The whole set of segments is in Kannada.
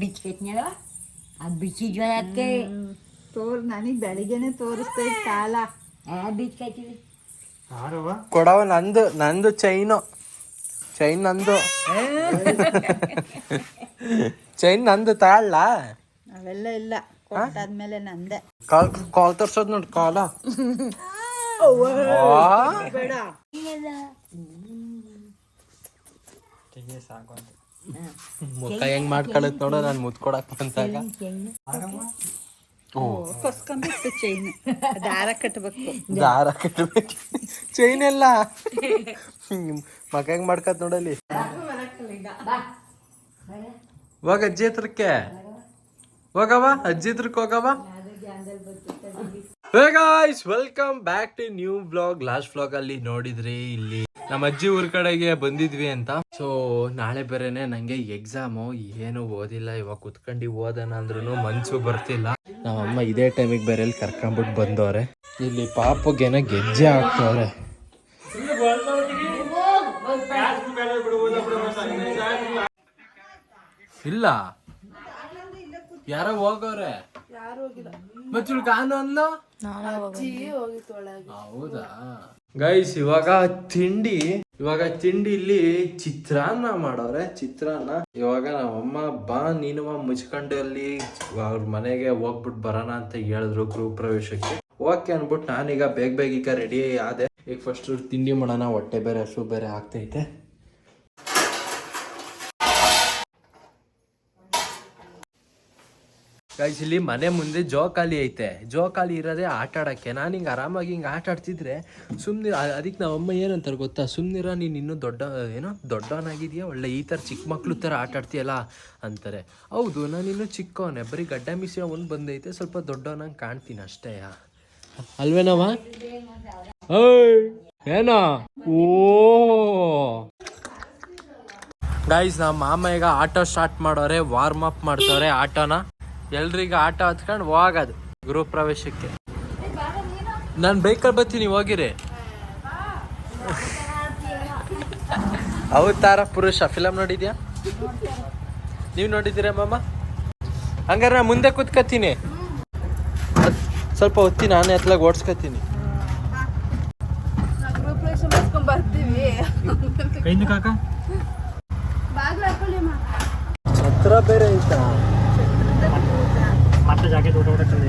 ಬಿಚ್ಕೈತ್ನಲ್ಲ ಅದು ಜ್ವರಕ್ಕೆ ತೋರ್ ನನಗ್ ಬೆಳಿಗ್ಗೆನೆ ತೋರಿಸ್ತಾ ಇದ್ ಕಾಲ. ಯಾರವ ಕೊಡವ ನಂದು ನಂದು ಚೈನು ಚೈನ್ ನಂದು. ಚೈನ್ ನಂದು ತಾಳ ಅವೆಲ್ಲ ಇಲ್ಲ. ಕೊಟ್ಟಾದ್ಮೇಲೆ ನಂದೆ. ಕಾಲ್ ಕಾಲ್ ತರ್ಸೋದ್ ನೋಡ್ ಕಾಲ. ಬೇಡ. ಮುಖ ಹೆಂಗ್ ಮಾಡ್ಕೊಳತ್ ನೋಡ ನಾನು ಮುತ್ಕೊಡಕ್ ಬಂದಾಗ. ಚೈನ್ ದಾರ ಕಟ್ಬೇಕು. ದಾರ ಕಟ್ಬೇಕು. ಚೈನ್ ಎಲ್ಲ. ಮಗ ಹೆಂಗ್ ಮಾಡ್ಕತ್ ನೋಡಲಿ ಹೋಗ ಅಜ್ಜಿ ಹತ್ರಕ್ಕೆ. ಹೋಗವ ಅಜ್ಜಿ ಹತ್ರಕ್ಕೆ ಹೋಗವ guys welcome back to new blog last blog ಅಲ್ಲಿ ನೋಡಿದ್ರಿ, ಇಲ್ಲಿ ನಮ್ಮ ಅಜ್ಜಿ ಊರ್ ಕಡೆಗೆ ಬಂದಿದ್ವಿ ಅಂತ. ಸೊ ನಾಳೆ ಬೇರೆನೆ ನಂಗೆ ಎಕ್ಸಾಮು ಏನು ಓದಿಲ್ಲ. ಇವಾಗ ಕುತ್ಕೊಂಡು ಓದೋಣ ಅಂದ್ರೂ ಮನ್ಸು ಬರ್ತಿಲ್ಲ. ನಮ್ಮಮ್ಮ ಇದೇ ಟೈಮಿಗೆ ಬೇರೆ ಇಲ್ಲಿ ಕರ್ಕೊಂಡ್ಬಿಟ್ಟು ಬಂದವ್ರೆ. ಇಲ್ಲಿ ಪಾಪಗೇನ ಗೆಜ್ಜೆ ಹಾಕ್ತವ್ರೆ. ಇಲ್ಲ. ಯಾರೋ ಹೋಗವ್ರೆ? ಮಚ್ಚುಳ್ ಕಾನು ಅನ್ಲೋ ಹೌದಾ? ಗೈಸ್ ಇವಾಗ ತಿಂಡಿ ಇವಾಗ ತಿಂಡಿ ಇಲ್ಲಿ ಚಿತ್ರಾನ್ನ ಮಾಡವ್ರೆ ಚಿತ್ರಾನ್ನ. ಇವಾಗ ನಮ್ಮಮ್ಮ ಬಾ ನೀನು ಮುಚ್ಕೊಂಡು ಅಲ್ಲಿ. ಅವ್ರ ಮನೆಗೆ ಹೋಗ್ಬಿಟ್ಟು ಬರೋಣ ಅಂತ ಹೇಳಿದ್ರು ಗೃಹ ಪ್ರವೇಶಕ್ಕೆ. ಓಕೆ ಅನ್ಬಿಟ್ಟು ನಾನೀಗ ಬೇಗ ಬೇಗ ಈಗ ರೆಡಿ ಆದೆ. ಈಗ ಫಸ್ಟ್ ತಿಂಡಿ ಮಾಡೋಣ ಹೊಟ್ಟೆ ಬೇರೆ ಹಸು ಬೇರೆ ಆಗ್ತೈತೆ. ಗೈಸ್ ಇಲ್ಲಿ ಮನೆ ಮುಂದೆ ಜೋಕಾಲಿ ಐತೆ. ಜೋಕಾಲಿ ಇರೋದೇ ಆಟ ಆಡೋಕ್ಕೆ. ನಾನು ಹಿಂಗೆ ಆರಾಮಾಗಿ ಹಿಂಗೆ ಆಟ ಆಡ್ತಿದ್ರೆ ಸುಮ್ಮನೆ ಅದಕ್ಕೆ ನಮ್ಮ ಅಮ್ಮ ಏನಂತಾರೆ ಗೊತ್ತಾ? ಸುಮ್ಮನಿರ ನೀನು ಇನ್ನೂ ದೊಡ್ಡ ಏನೋ ದೊಡ್ಡವನಾಗಿದೆಯಾ? ಒಳ್ಳೆ ಈ ಥರ ಚಿಕ್ಕ ಮಕ್ಕಳು ಥರ ಆಟ ಆಡ್ತೀಯಲ್ಲ ಅಂತಾರೆ. ಹೌದು ನಾನು ಇನ್ನೂ ಚಿಕ್ಕವನೇ. ಬರೀ ಗಡ್ಡ ಮಿಸಿಯ ಒಂದು ಬಂದೈತೆ ಸ್ವಲ್ಪ ದೊಡ್ಡವನಂಗೆ ಕಾಣ್ತೀನಿ ಅಷ್ಟೇ. ಅಲ್ವೇನವ ಏನೋ? ಓ. ಗೈಸ್ ನಮ್ಮ ಮಾಮ ಈಗ ಆಟೋ ಸ್ಟಾರ್ಟ್ ಮಾಡೋರೆ ವಾರ್ಮ್ ಅಪ್ ಮಾಡ್ತವ್ರೆ ಆಟೋನ. ಎಲ್ರಿಗ ಆಟ ಹತ್ಕೊಂಡು ಹೋಗೋದು ಗೃಹ ಪ್ರವೇಶಕ್ಕೆ. ನಾನು? ಬೈಕಲ್ಲಿ ಬರ್ತೀನಿ ಹೋಗಿರಿ. ಅವತಾರ ಪುರುಷ ಫಿಲಮ್ ನೋಡಿದ್ಯಾ? ನೀವು ನೋಡಿದ್ದೀರಾ ಮಾಮ? ಹಂಗಾರೆ ನಾ ಮುಂದೆ ಕುತ್ಕೋತೀನಿ ಸ್ವಲ್ಪ ಹೊತ್ತಿ ನಾನೇ ಹತ್ಲಾಗ ಕಾಕ? ಛತ್ರ ಬೇರೆ ಐತಾ. ಮತ್ತೆ ಜಾಕೆಟ್ ಊಟ ಊಟಕ್ಕಲ್ಲಿ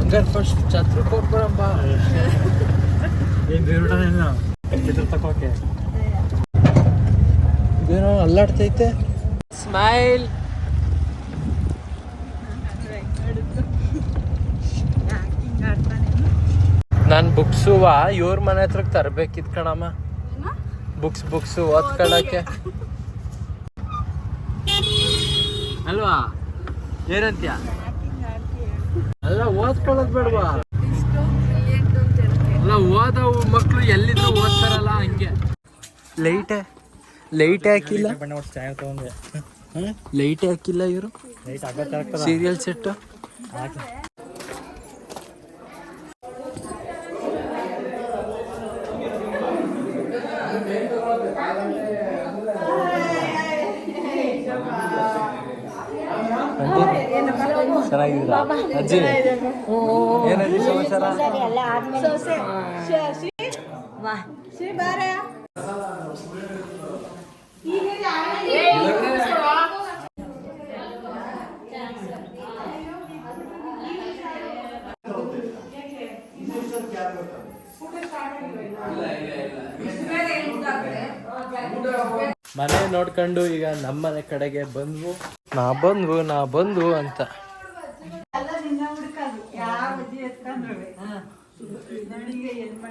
ಹಂಗಾರೆ ಫಸ್ಟ್ ಛತ್ರ ಕೊಟ್ಬಿಡಂಬ ಏನು ಬೇರೆ ಊಟನೇನು ಚಿತ್ರ ತಕೋಕೆ ಇದೇನೋ ಅಲ್ಲಾಡ್ತೈತೆ. ಸ್ಮೈಲ್ ನಾನು ಬುಕ್ಸುವ ಇವ್ರ ಮನೆ ಹತ್ರಕ್ಕೆ ತರ್ಬೇಕಿತ್ ಕಣಮ್ಮ. ಬುಕ್ಸ್ ಬುಕ್ಸ್ ಓದ್ಕೊಳಕ್ಕೆ ಅಲ್ವಾ? ಏನಂತ್ಯ? ಅಲ್ಲ ಓದ್ಕೊಳ್ಳೋದು ಬೇಡವಾ? ಅಲ್ಲ ಓದವು ಮಕ್ಕಳು ಎಲ್ಲಿದ್ರು ಓದ್ತಾರಲ್ಲ ಹಂಗೆ. ಲೈಟೇ ಲೈಟ್ ಹಾಕಿಲ್ಲ? ಲೈಟ್ ಹಾಕಿಲ್ಲ ಇವರು? ಸೀರಿಯಲ್ ಸೆಟ್ ಚೆನ್ನಾಗಿದ್ದೀರಾ? ಅಜ್ಜಿ? ಏನಜ್ಜಿ ಸಮಾಚಾರ? ಮನೆ ನೋಡ್ಕೊಂಡು ಈಗ ನಮ್ಮನೆ ಕಡೆಗೆ ಬಂದ್ವು. ನಾ ಬಂದ್ವು ನಾ ಬಂದ್ವು ಅಂತ.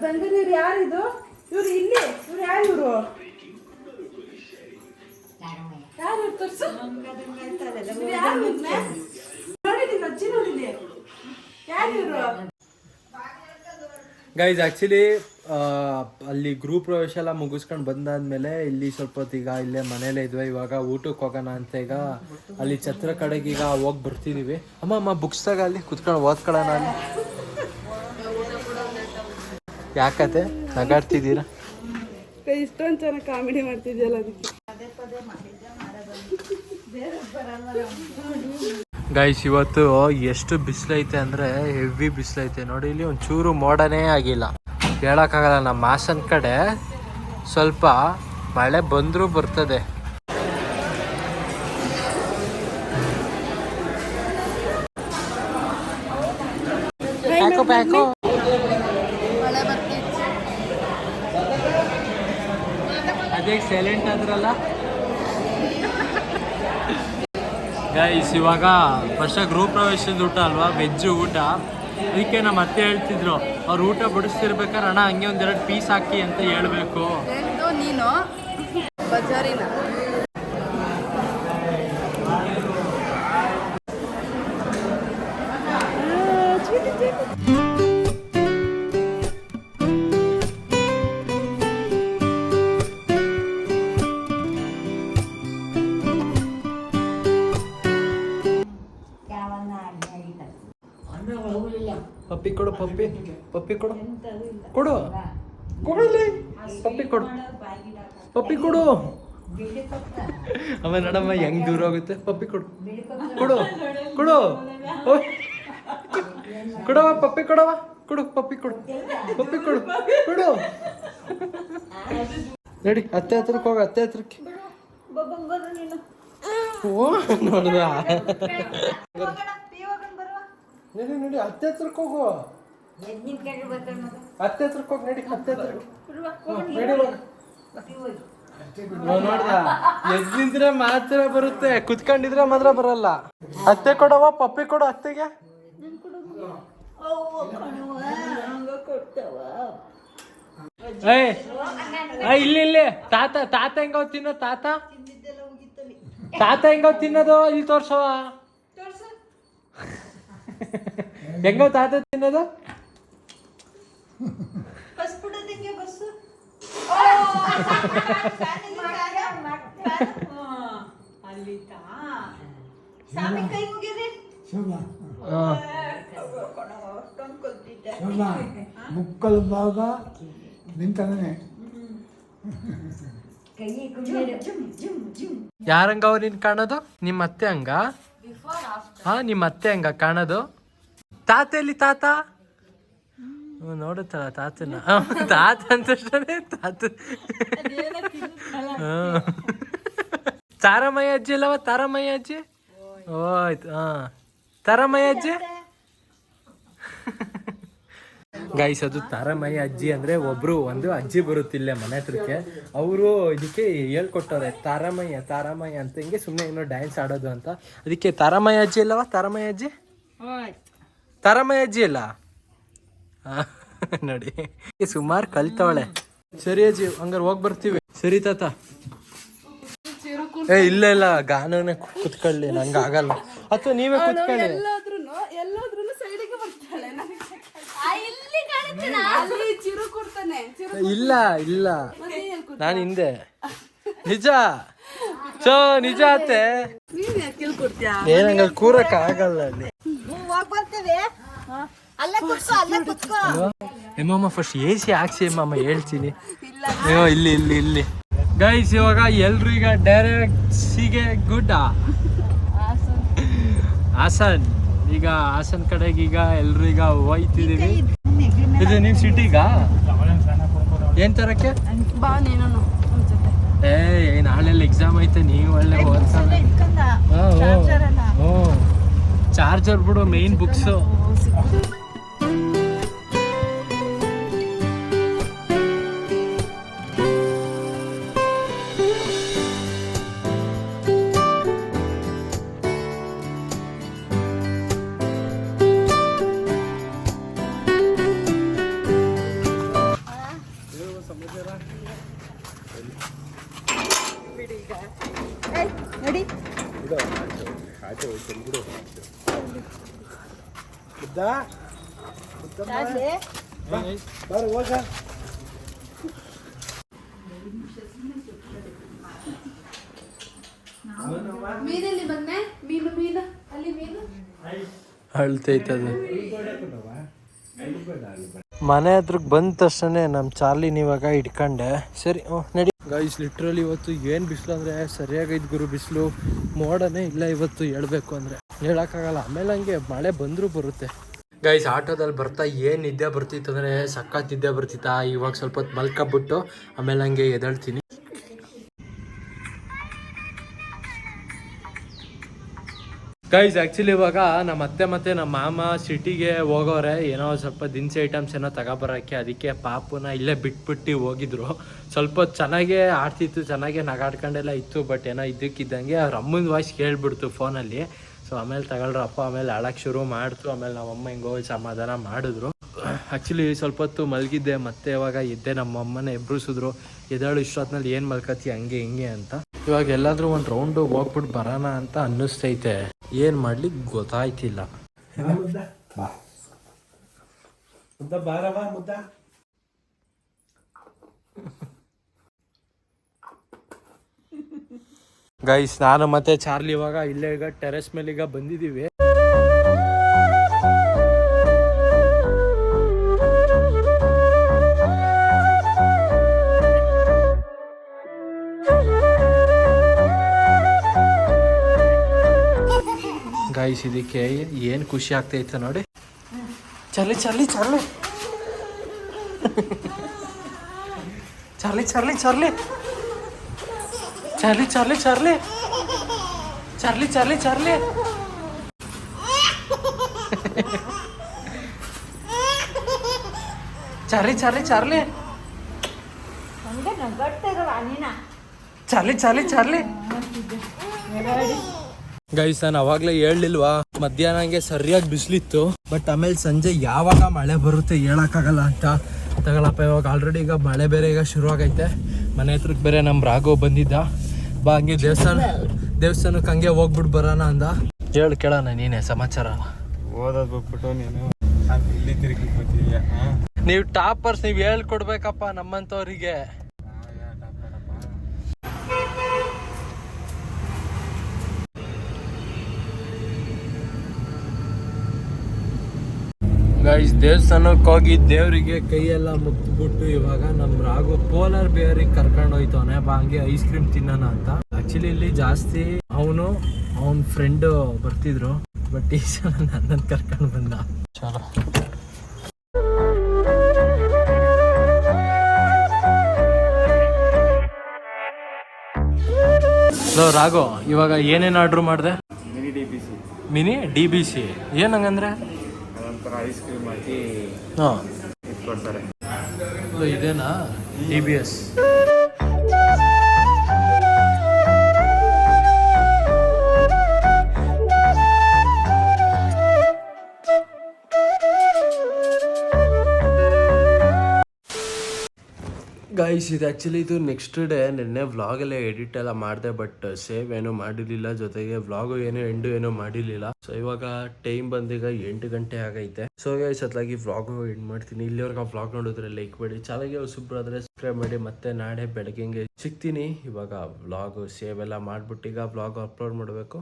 ಬಂದಿದ್ದೀರಿ ಯಾರಿದು? ಇವ್ರು ಇಲ್ಲಿ. ಇವ್ರು ಯಾರು ಇವರು? ಯಾರು ತೋರ್ಸು. ಯಾರು ಇವ್ರನ್ನ? ನೋಡಿದ್ದೀನಿ ಅಜ್ಜಿ ನೋಡಿದ್ದೀನಿ ಯಾರು ಇವರು? ಗೈಸ್ ಆ್ಯಕ್ಚುಲಿ ಅಲ್ಲಿ ಗ್ರೂಪ್ ಪ್ರವೇಶ ಎಲ್ಲ ಮುಗಿಸ್ಕೊಂಡು ಬಂದಾದ್ಮೇಲೆ ಇಲ್ಲಿ ಸ್ವಲ್ಪ ಹೊತ್ತು ಈಗ ಇಲ್ಲೇ ಮನೇಲೇ ಇದ್ವಿ. ಇವಾಗ ಊಟಕ್ಕೆ ಹೋಗೋಣ ಅಂತ ಈಗ ಅಲ್ಲಿ ಛತ್ರ ಕಡೆಗೆ ಈಗ ಹೋಗಿ ಬರ್ತಿದ್ದೀವಿ ಅಮ್ಮ ಅಮ್ಮ ಬುಕ್ಸ್ ತಗ ಅಲ್ಲಿ ಕುತ್ಕೊಂಡು ಓದ್ಕೊಳ್ಳೋಣ ಅಲ್ಲಿ. ಯಾಕತೆ ನಗಾಡ್ತಿದ್ದೀರಾ? ಇಷ್ಟೊಂದು ಚೆನ್ನಾಗಿ ಕಾಮಿಡಿ ಮಾಡ್ತಿದ್ಯಲ್ಲ ಅದಕ್ಕೆ. ಗೈಸ್ ಇವತ್ತು ಎಷ್ಟು ಬಿಸಿಲೈತೆ ಅಂದರೆ ಹೆವಿ ಬಿಸಿಲೈತೆ. ನೋಡಿ ಇಲ್ಲಿ ಒಂಚೂರು ಮೋಡನೇ ಆಗಿಲ್ಲ. ಹೇಳೋಕ್ಕಾಗಲ್ಲ ನಮ್ಮ ಹಾಸನ ಕಡೆ ಸ್ವಲ್ಪ ಮಳೆ ಬಂದರೂ ಬರ್ತದೆ. ಅದೇ ಸೈಲೆಂಟ್ ಆದ್ರಲ್ಲ? ಗೈಸ್ ಇವಾಗ ಫಸ್ಟ್ ಗೃಹ ಪ್ರವೇಶದ ಊಟ ಅಲ್ವಾ? ವೆಜ್ ಊಟ. ಅದಕ್ಕೆ ನಮ್ಮ ಅತ್ತೆ ಹೇಳ್ತಿದ್ರು. ಅವ್ರು ಊಟ ಬಡಿಸ್ತಿರ್ಬೇಕಾದ್ರೆ ಅಣ್ಣ ಹಂಗೆ ಒಂದೆರಡು ಪೀಸ್ ಹಾಕಿ ಅಂತ ಹೇಳ್ಬೇಕು. ನೀನು. ಬಜಾರಿನ. ಪಪ್ಪಿ ಕೊಡು ಪಪ್ಪಿ. ಪಪ್ಪಿ ಕೊಡು. ಕೊಡು. ಕೊಡಲಿ. ಪಪ್ಪಿ ಕೊಡು. ಪಪ್ಪಿ ಕೊಡು. ಅಮ್ಮ ನಡಮ್ಮ ಆಮೇಲೆ ನೋಡಮ್ಮ ಹೆಂಗ್ ದೂರ ಹೋಗುತ್ತೆ? ಪಪ್ಪಿ ಕೊಡು. ಕೊಡು. ಕೊಡು. ಕೊಡವ ಪಪ್ಪಿ ಕೊಡವ ಕೊಡು ಪಪ್ಪಿ ಕೊಡು. ಪಪ್ಪಿ ಕೊಡು. ಕೊಡು. ನಡಿ ಅತ್ತೆ ಹತ್ರಕ್ಕೆ ಹೋಗ ಅತ್ತೆ ಹತ್ರಕ್ಕೆ. ಓ ನೋಡ್ದ? ನಡಿ ನಡಿ ಅತ್ತೆ ಹತ್ರಕ್ಕೆ ಹೋಗು. ಹತ್ತೆ ಹತ್ರಕ್ಕೆ ಹೋಗಿ ನಡಿ ಹತ್ತೆ ನೋಡ್ದ ಎದ್ದಿದ್ರೆ ಮಾತ್ರ ಬರುತ್ತೆ ಕುತ್ಕೊಂಡಿದ್ರೆ ಮಾತ್ರ ಬರಲ್ಲ. ಅತ್ತೆ ಕೊಡವ ಪಪ್ಪಿ ಕೊಡು ಅತ್ತೆಗೆ. ಇಲ್ಲಿ ಇಲ್ಲಿ. ತಾತ ತಾತ ಹೆಂಗಾವ್ ತಿನ್ನೋ ತಾತ? ತಾತ ಹೆಂಗಾವ್ ತಿನ್ನೋದು ಇಲ್ಲಿ ತೋರ್ಸವ ಹೆಂಗವ್ ತಾತ ತಿನ್ನೋದು? ಹಾ. ಮುಕ್ಕಲು ಭಾಗ ನಿಂತಾನೆ ಯಾರಂಗ ಅವ್ರು ನಿನ್ ಕಾಣೋದು? ನಿಮ್ಮ ಅತ್ತೆ ಹಂಗ? ಹಾ, ನಿಮ್ಮ ಅತ್ತೆ ಹಂಗ ಕಾಣೋದು. ತಾತ? ಎಲ್ಲಿ ತಾತ ನೋಡುತ್ತಲ್ಲ ತಾತನ. ತಾತ ಅಂತ ತಾತ. ತಾರಮಯ ಅಜ್ಜಿ ಅಲ್ಲವ? ತಾರಮಯ್ಯ ಅಜ್ಜಿ? ಓಯ್ತು ಹಾ. ತಾರಮಯ್ಯ ಅಜ್ಜಿ? ಗೈಸ್ ಅದು ತಾರಮಯ್ಯ ಅಜ್ಜಿ ಅಂದ್ರೆ ಒಬ್ರು ಒಂದು ಅಜ್ಜಿ ಬರುತ್ತಿಲ್ಲ ಮನೆ ಹತ್ರಕ್ಕೆ. ಅವರು ಇದಕ್ಕೆ ಹೇಳ್ಕೊಟ್ಟವ್ರೆ ತಾರಮಯ್ಯ ತಾರಮಯ್ಯ ಅಂತ. ಹಿಂಗೆ ಸುಮ್ಮನೆ ಏನೋ ಡ್ಯಾನ್ಸ್ ಆಡೋದು ಅಂತ. ಅದಕ್ಕೆ ತಾರಮಯ್ಯ ಅಜ್ಜಿ ಅಲ್ಲವಾ? ತಾರಮಯ್ಯ ಅಜ್ಜಿ? ತಾರಮಯ್ಯ ಅಜ್ಜಿ ಅಲ್ಲ? ನೋಡಿ. ಸುಮಾರು ಕಲ್ತವಳೆ. ಸರಿ ಅಜ್ಜಿ ಹಂಗಾರೆ ಹೋಗಿ ಬರ್ತೀವಿ. ಸರಿ ತಾತ. ಏ ಇಲ್ಲ ಇಲ್ಲ ಗಾನನೇ ಕುತ್ಕೊಳ್ಳಿ ನಂಗೆ ಆಗಲ್ಲ ಅಥವಾ ನೀವೇ ಕುತ್ಕೊಳ್ಳಿ. ಇಲ್ಲ ಇಲ್ಲ. ನಾನು ಹಿಂದೆ. ನಿಜ? ಸೊ ನಿಜ ಅತ್ತೆ. ಏನಂಗ ಕೂರಕ್ ಆಗಲ್ಲ ಅಲ್ಲಿ. ಮಾಮ ಫಸ್ಟ್ ಎ ಸಿ ಹಾಕ್ಸಿ ಮಾಮ ಹೇಳ್ತೀನಿ. ಅಯ್ಯೋ ಇಲ್ಲಿ ಇಲ್ಲಿ ಇಲ್ಲಿ. ಗೈಸ್ ಇವಾಗ ಎಲ್ರು ಈಗ ಡೈರೆಕ್ಟ್ ಸಿಗೆ ಗುಡ್ಡ. ಹಾಸನ್. ಈಗ ಹಾಸನ್ ಕಡೆಗೆ ಈಗ ಎಲ್ರು ಈಗ ಹೋಯ್ತಿದೀವಿ ಇದು ನೀವು ಸಿಟಿ ಏನ್ ತರಕ್ಕೆ? ಬಾ ನೀನು ನಮ್ಮ ಜೊತೆ. ಏ ನಾಳೆ ಎಕ್ಸಾಮ್ ಐತೆ ನೀವು ಒಳ್ಳೆ ಚಾರ್ಜರ್ ಬಿಡು ಮೇನ್ ಬುಕ್ಸು ಮೀನು ಅಲ್ಲಿ ಮೀನು. ಅಳ್ತೈತದು. ಮನೆ ಹತ್ರಕ್ಕೆ ಬಂದ ತಕ್ಷಣ ನಮ್ಮ ಚಾರ್ಲಿನ ಇವಾಗ ಇಟ್ಕೊಂಡೆ. ಸರಿ ನಡಿ. ಗೈಸ್ ಲಿಟ್ರಲಿ ಇವತ್ತು ಏನು ಬಿಸಿಲು ಅಂದರೆ ಸರಿಯಾಗೈದು ಗುರು ಬಿಸಿಲು. ಮೋಡನೇ ಇಲ್ಲ ಇವತ್ತು ಹೇಳ್ಬೇಕು ಅಂದರೆ. ಹೇಳೋಕ್ಕಾಗಲ್ಲ. ಆಮೇಲೆ ಹಂಗೆ ಮಳೆ ಬಂದರೂ ಬರುತ್ತೆ. ಗೈಸ್ ಆಟೋದಲ್ಲಿ ಬರ್ತಾ ಏನು ನಿದ್ದೆ ಬರ್ತಿತ್ತು ಅಂದರೆ ಸಖತ್ ನಿದ್ದೆ ಬರ್ತಿತ್ತಾ? ಇವಾಗ ಸ್ವಲ್ಪ ಹೊತ್ತು ಮಲ್ಕೊಬಿಟ್ಟು ಆಮೇಲೆ ಹಂಗೆ ಎದ್ದೇಳ್ತೀನಿ. ಗೈಸ್ ಆ್ಯಕ್ಚುಲಿ ಇವಾಗ ನಮ್ಮ ಅತ್ತೆ ಮತ್ತೆ ನಮ್ಮ ಮಾಮ ಸಿಟಿಗೆ ಹೋಗೋರೆ, ಏನೋ ಸ್ವಲ್ಪ ದಿನಸಿ ಐಟಮ್ಸ್ ಏನೋ ತಗೊಬರೋಕ್ಕೆ, ಅದಕ್ಕೆ ಪಾಪುನ ಇಲ್ಲೇ ಬಿಟ್ಬಿಟ್ಟು ಹೋಗಿದ್ರು. ಸ್ವಲ್ಪ ಚೆನ್ನಾಗೇ ಆಡ್ತಿತ್ತು, ಚೆನ್ನಾಗೆ ನಗಾಡ್ಕೊಂಡೆಲ್ಲ ಇತ್ತು ಬಟ್ ಏನೋ ಇದ್ದಕ್ಕಿದ್ದಂಗೆ ಅವ್ರ ಅಮ್ಮನ ವಾಯ್ಸ್ ಕೇಳಿಬಿಡ್ತು ಫೋನಲ್ಲಿ ಸೊ ಆಮೇಲೆ ತಗೊಳ್ರಪ್ಪ, ಆಮೇಲೆ ಆಳಕ್ಕೆ ಶುರು ಮಾಡ್ತು, ಆಮೇಲೆ ನಮ್ಮಮ್ಮ ಹಿಂಗೆ ಹೋಗಿ ಸಮಾಧಾನ ಮಾಡಿದ್ರು. ಆ್ಯಕ್ಚುಲಿ ಸ್ವಲ್ಪ ಹೊತ್ತು ಮಲಗಿದ್ದೆ, ಮತ್ತೆ ಇವಾಗ ಇದ್ದೆ ನಮ್ಮ ಅಮ್ಮನ ಎಬ್ರಿಸಿದ್ರು. ಎದ್ದೇಳು ಇಷ್ಟೊತ್ತಿನಲ್ಲಿ ಏನು ಮಲ್ಕತ್ತಿ, ಹಂಗೆ ಹಿಂಗೆ ಅಂತ. ಇವಾಗ ಎಲ್ಲಾದ್ರೂ ಒಂದು ರೌಂಡ್ ಹೋಗ್ಬಿಟ್ಟು ಬರೋಣ ಅಂತ ಅನ್ನಿಸ್ತೈತೆ. ಏನು ಮಾಡ್ಲಿ ಗೊತ್ತಾಯ್ತಿಲ್ಲ. ಗೈಸ್ ನಾನು ಮತ್ತೆ ಚಾರ್ಲಿ ಇವಾಗ ಇಲ್ಲೇ ಈಗ ಟೆರೆಸ್ ಮೇಲೆ ಈಗ ಬಂದಿದ್ದೀವಿ ಗೈಸ್ ಇದಕ್ಕೆ ಏನು ಖುಷಿ ಆಗ್ತೈತೆ ನೋಡಿ Charlie Charlie Charlie Charlie Charlie Charlie Charlie Charlie Charlie Charlie Charlie Charlie Charlie Charlie Charlie ಹಂಗೆ ನಗಡ್ತಾ ಇರೋ ಅನಿನ ಚಾರ್ಲಿ ಚಾರ್ಲಿ ಚಾರ್ಲಿ ಗೈಸ್ ನಾನು ಅವಾಗಲೇ ಹೇಳಲಿಲ್ವಾ? ಮಧ್ಯಾಹ್ನ ಹಂಗೆ ಸರಿಯಾಗಿ ಬಿಸಿಲಿತ್ತು ಬಟ್ ಆಮೇಲೆ ಸಂಜೆ ಯಾವಾಗ ಮಳೆ ಬರುತ್ತೆ ಹೇಳೋಕ್ಕಾಗಲ್ಲ ಅಂತ ತಗೊಳಪ್ಪ ಇವಾಗ ಆಲ್ರೆಡಿ ಈಗ ಮಳೆ ಬೇರೆ ಈಗ ಶುರುವಾಗೈತೆ. ಆಗೈತೆ ಮನೆ ಹತ್ರಕ್ಕೆ ಬೇರೆ ನಮ್ಮ ರಾಘವ್ ಬಂದಿದ್ದ. ಬಾ ಹಂಗೆ ದೇವಸ್ಥಾನ ದೇವಸ್ಥಾನಕ್ಕೆ ಹಂಗೆ ಹೋಗ್ಬಿಟ್ಟು ಬರೋಣ ಅಂದ. ಹೇಳು ಕೇಳೋಣ ನೀನೇ ಸಮಾಚಾರ. ಓದೋದು ಬಿಟ್ಬಿಟ್ಟು ನೀನು ಇಲ್ಲಿ ತಿರುಗಿ ನೀವು ಟಾಪರ್ಸ್ ನೀವು ಹೇಳ್ಕೊಡ್ಬೇಕಪ್ಪ ನಮ್ಮಂಥವ್ರಿಗೆ. ಗೈಸ್ ದೇವಸ್ಥಾನಕ್ಕೆ ಹೋಗಿ ದೇವರಿಗೆ ಕೈಯೆಲ್ಲ ಮುಗ್ದುಬಿಟ್ಟು ಇವಾಗ ನಮ್ಮ ರಾಘು ಪೋಲಾರ್ ಬೇರಿಗೆ ಕರ್ಕೊಂಡು ಹೋಯ್ತವನೆ. ಬಾ ಹಂಗೆ ಐಸ್ ಕ್ರೀಮ್ ತಿನ್ನೋಣ ಅಂತ. ಆಕ್ಚುಲಿ ಇಲ್ಲಿ ಜಾಸ್ತಿ ಅವನು ಅವನ ಫ್ರೆಂಡ್ ಬರ್ತಿದ್ರು. ಬಟ್ ಈ ಸಲ ನನ್ನನ್ನು ಕರ್ಕೊಂಡು ಬಂದ. ಚಲೋ. ಹಲೋ ರಾಘು ಇವಾಗ ಏನೇನು ಆರ್ಡ್ರ್ ಮಾಡಿದೆ? Mini D B C mini D B C ಏನಂಗಂದ್ರೆ ice cream ಹಾಕಿ ಹಾಂ. ಇಟ್ಕೊಡ್ತಾರೆ. ಇದೇನಾ? ಡಿ ಬಿ ಎಸ್ ಗೈಸ್ ಇದು ಆ್ಯಕ್ಚುಲಿ ಇದು ನೆಕ್ಸ್ಟ್ ಡೇ ನಿನ್ನೆ ವ್ಲಾಗಲ್ಲೇ ಎಡಿಟ್ ಎಲ್ಲ ಮಾಡಿದೆ ಬಟ್ ಸೇವ್ ಏನೂ ಮಾಡಿರಲಿಲ್ಲ. ಜೊತೆಗೆ ವ್ಲಾಗು ಏನೋ ಎಂಡು ಏನೋ ಮಾಡಿರಲಿಲ್ಲ. ಸೊ ಇವಾಗ ಟೈಮ್ ಬಂದೀಗ ಎಂಟು ಗಂಟೆ ಆಗೈತೆ. ಸೊ ಗೈಸ್ ಅತ್ಲಾಗಿ ವ್ಲಾಗು ಎಂಡ್ ಮಾಡ್ತೀನಿ. ಇಲ್ಲಿವರೆಗೆ ವ್ಲಾಗ್ ನೋಡಿದ್ರೆ ಲೈಕ್ ಮಾಡಿ. ಚಾನಲ್ಗೆ ಸೂಪರ್ ಆದರೆ ಸಬ್ಸ್ಕ್ರೈಬ್ ಮಾಡಿ. ಮತ್ತೆ ನಾಳೆ ಬೆಳಗ್ಗೆ ಸಿಗ್ತೀನಿ. ಇವಾಗ ವ್ಲಾಗು ಸೇವ್ ಎಲ್ಲ ಮಾಡ್ಬಿಟ್ಟು ಈಗ ವ್ಲಾಗ್ ಅಪ್ಲೋಡ್ ಮಾಡಬೇಕು.